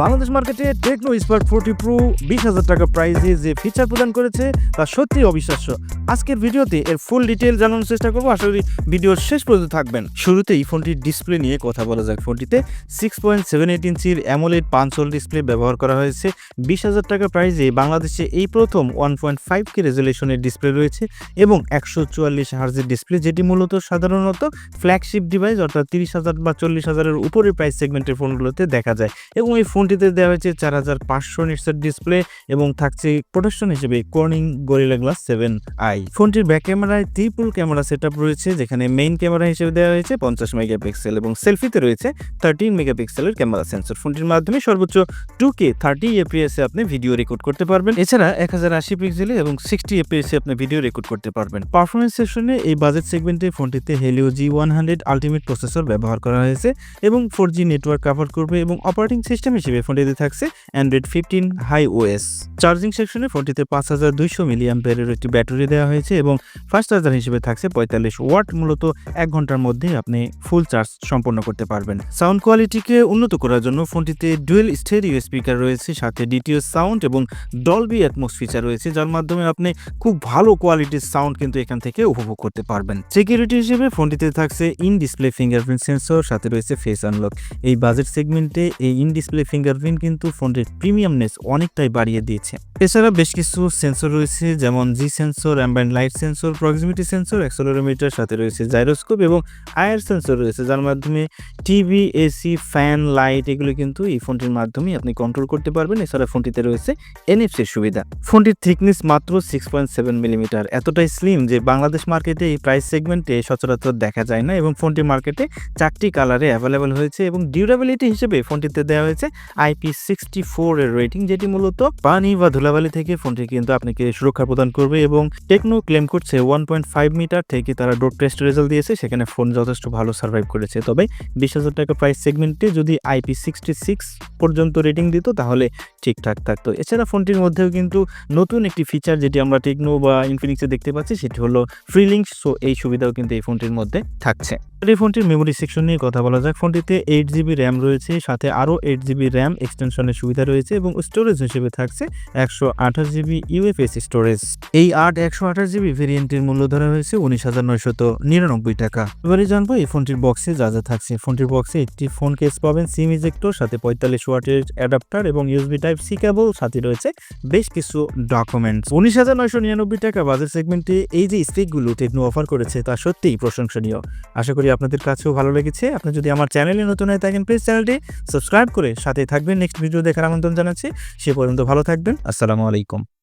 বাংলাদেশ মার্কেটে techno স্পার্ট forty pro বিশ হাজার টাকা প্রাইজে যে ফিচার প্রদান করেছে, তা সত্যি অবিশ্বাস্য। আজকের ভিডিওতে এর ফুল ডিটেল জানানোর চেষ্টা করব। আশা করি ভিডিওর শেষ পর্যন্ত থাকবেন। শুরুতেই ফোনটির ডিসপ্লে নিয়ে কথা বলা যাক ফোনটিতে। সিক্স পয়েন্ট সেভেন এইট ইঞ্চির অ্যামোলেড পাঁচল ডিসপ্লে ব্যবহার করা হয়েছে। বিশ হাজার টাকা প্রাইজে বাংলাদেশে এই প্রথম ওয়ান পয়েন্ট ফাইভ কে রেজলিউশনের ডিসপ্লে রয়েছে এবং একশো চুয়াল্লিশ হার্জের ডিসপ্লে যেটি মূলত সাধারণত ফ্ল্যাগশিপ ডিভাইস অর্থাৎ তিরিশ হাজার বা চল্লিশ হাজারের উপরে প্রাইস সেগমেন্টের ফোনগুলোতে দেখা যায়। এবং এই ফোনটিতে দেওয়া হয়েছে চার হাজার পাঁচশো নিটসের ডিসপ্লে এবং থাকছে প্রোটেকশন হিসেবে Corning Gorilla Glass seven i ফোনটির ব্যাক ক্যামেরায় ত্রিপুল ক্যামেরা সেট রয়েছে, যেখানে মেইন ক্যামেরা হিসেবে দেওয়া হয়েছে পঞ্চাশ মেগাপিক্সেল এবং সেলফিতে রয়েছে থার্টিন মেগাপিক্সেলের ক্যামেরা সেন্সর ফোনটির মাধ্যমে সর্বোচ্চ টু কে থার্টি এপিএস আপনি ভিডিও রেকর্ড করতে পারবেন। এছাড়া এক হাজার আশি পিক্সেলে এবং সিক্সটি এপিএস আপনি ভিডিও রেকর্ড করতে পারবেন। পারফরমেন্স সেকশনে এই বাজেট সেগমেন্টে ফোনটিতে Helio G one hundred ultimate processor ব্যবহার করা হয়েছে এবং ফোর জি নেটওয়ার্ক কাভার করবে এবং অপারেটিং সিস্টেম হিসেবে ফোনটিতে থাকছে Android fifteen Hi OS charging সেকশনে ফোনটিতে পাঁচ হাজার দুইশো মিলিয়াম্পেয়ারের একটি ব্যাটারি দেওয়া হয়েছে এবং ফাস্ট চার্জার হিসেবে থাকছে পঁয়তাল্লিশ ওয়াট, মূলত এক ঘণ্টার মধ্যে আপনি ফুল চার্জ সম্পন্ন করতে পারবেন। সাউন্ড কোয়ালিটিকে উন্নত করার জন্য ফোনটিতে ডুয়েল স্টেরিও স্পিকার রয়েছে, সাথে ডিটিও সাউন্ড এবং ডলবি অ্যাটমস ফিচার রয়েছে, যার মাধ্যমে আপনি খুব ভালো কোয়ালিটির সাউন্ড কিন্তু এখান থেকে উপভোগ করতে পারবেন। সিকিউরিটি হিসেবে ফোনটিতে থাকছে ইন ডিসপ্লে ফিঙ্গারপ্রিন্ট সেন্সর সাথে রয়েছে ফেস আনলক এই বাজেট সেগমেন্টে এই ইন ডিসপ্লে ফিঙ্গারপ্রিন্ট কিন্তু ফোনটির প্রিমিয়ামনেস অনেকটাই বাড়িয়ে দিয়েছে। এছাড়া বেশ কিছু সেন্সর রয়েছে, যেমন G sensor ambient light sensor, proximity sensor, accelerometer, সাথে রয়েছে জাইরোস্কোপ এবং আয়ার সেন্সর রয়েছে, যার মাধ্যমে টিভি, এসি, ফ্যান, লাইট এগুলো কিন্তু এই ফোনটির মাধ্যমে আপনি কন্ট্রোল করতে পারবেন। এছাড়া ফোনটিতে রয়েছে এনএফসির সুবিধা। ফোনটির থিকনেস মাত্র সিক্স পয়েন্ট সেভেন মিলিমিটার এতটাই স্লিম যে বাংলাদেশ মার্কেটে এই প্রাইস সেগমেন্টে সচরাচর দেখা যায় না এবং ফোনটি মার্কেটে চারটি কালারে অ্যাভেলেবেল হয়েছে এবং ডিউরেবিলিটি হিসেবে ফোনটিতে দেওয়া হয়েছে আইপি সিক্সটি ফোর এর রেটিং যেটি মূলত পানি বা ধুলাবালি থেকে ফোনটি কিন্তু আপনাকে সুরক্ষা প্রদান করবে এবং টেকনো ক্লেম করছে ওয়ান পয়েন্ট ফাইভ মিটার থেকে তারা ডোর টেস্ট রেজাল্ট দিয়েছে, সেখানে ফোন যথেষ্ট ভালো সার্ভাইভ করেছে। তবে বিশ হাজার টাকা প্রাইস সেগমেন্টে যদি আইপি সিক্সটি সিক্স পর্যন্ত রেটিং দিত, তাহলে ঠিকঠাক থাকতো। এছাড়া ফোনটির মধ্যেও কিন্তু নতুন একটি ফিচার যেটি আমরা টেকনো বা ইনফিনিক্সে দেখতে পাচ্ছি, সেটি হলো ফ্রিলিংস সো এই সুবিধাও কিন্তু এই ফোনটির মধ্যে থাকছে। এই ফোনটির মেমোরি সেকশন নিয়ে কথা বলা যাক। ফোনটিতে এইট জিবি র্যাম রয়েছে, সাথে আরও এইট জিবি র্যাম এক্সটেনশনের সুবিধা রয়েছে এবং স্টোরেজ হিসেবে থাকছে একশো আঠাশ জিবি ইউএফএস স্টোরেজ এই আট একশো আঠাশ জিবি ভেরিয়েন্টের মূল্য ধরা হয়েছে উনিশ হাজার নয়শত নিরানব্বই টাকা। এবারে জানব এই ফোনটির বক্সে যা যা থাকছে। ফোনটির বক্সে একটি ফোন কেস পাবেন সিম ইজেক্টর সাথে পঁয়তাল্লিশ ওয়াটের অ্যাডাপ্টার এবং ইউএসবি টাইপ সি কেবল সাথে রয়েছে বেশ কিছু ডকুমেন্টস উনিশ হাজার নয়শো নিরানব্বই টাকা বাজেট সেগমেন্টে এই যে স্পিকগুলো টেকনো অফার করেছে, তা সত্যিই প্রশংসনীয়। আশা করি আপনাদের কাছেও ভালো লেগেছে। আপনি যদি আমার চ্যানেলে নতুন হয়ে থাকেন প্লিজ চ্যানেলটি সাবস্ক্রাইব করে সাথে থাকবেন। নেক্সট ভিডিও দেখার আমন্ত্রণ জানাচ্ছি। সে পর্যন্ত ভালো থাকবেন। আসসালামু আলাইকুম।